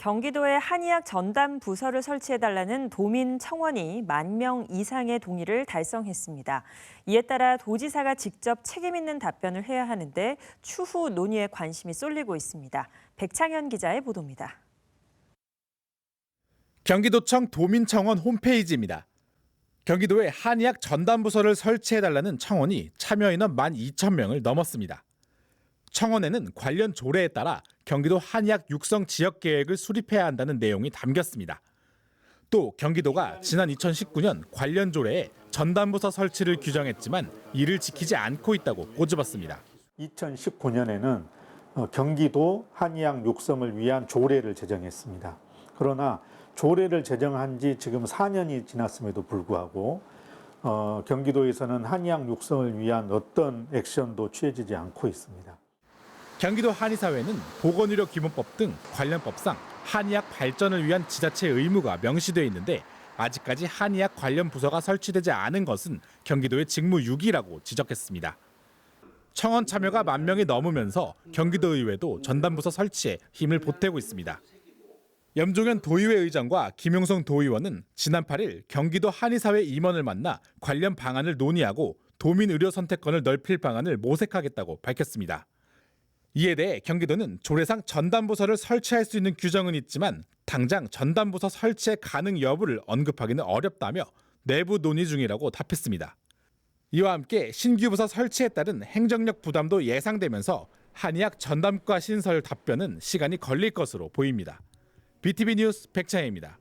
경기도에 한의학 전담 부서를 설치해달라는 도민 청원이 만 명 이상의 동의를 달성했습니다. 이에 따라 도지사가 직접 책임 있는 답변을 해야 하는데 추후 논의에 관심이 쏠리고 있습니다. 백창현 기자의 보도입니다. 경기도청 도민청원 홈페이지입니다. 경기도에 한의학 전담 부서를 설치해달라는 청원이 참여 인원 12,000 명을 넘었습니다. 청원에는 관련 조례에 따라 경기도 한의학 육성 지역 계획을 수립해야 한다는 내용이 담겼습니다. 또 경기도가 지난 2019년 관련 조례에 전담부서 설치를 규정했지만 이를 지키지 않고 있다고 꼬집었습니다. 2019년에는 어, 경기도 한의학 육성을 위한 조례를 제정했습니다. 그러나 조례를 제정한 지 지금 4년이 지났음에도 불구하고 어, 경기도에서는 한의학 육성을 위한 어떤 액션도 취해지지 않고 있습니다. 경기도 한의사회는 보건의료 기본법 등 관련 법상 한의학 발전을 위한 지자체 의무가 명시되어 있는데 아직까지 한의학 관련 부서가 설치되지 않은 것은 경기도의 직무유기라고 지적했습니다. 청원 참여가 만 명이 넘으면서 경기도의회도 전담부서 설치에 힘을 보태고 있습니다. 염종현 도의회 의장과 김용성 도의원은 지난 8일 경기도 한의사회 임원을 만나 관련 방안을 논의하고 도민 의료 선택권을 넓힐 방안을 모색하겠다고 밝혔습니다. 이에 대해 경기도는 조례상 전담부서를 설치할 수 있는 규정은 있지만 당장 전담부서 설치의 가능 여부를 언급하기는 어렵다며 내부 논의 중이라고 답했습니다. 이와 함께 신규 부서 설치에 따른 행정력 부담도 예상되면서 한의학 전담과 신설 답변은 시간이 걸릴 것으로 보입니다. BTV 뉴스 백창혜입니다.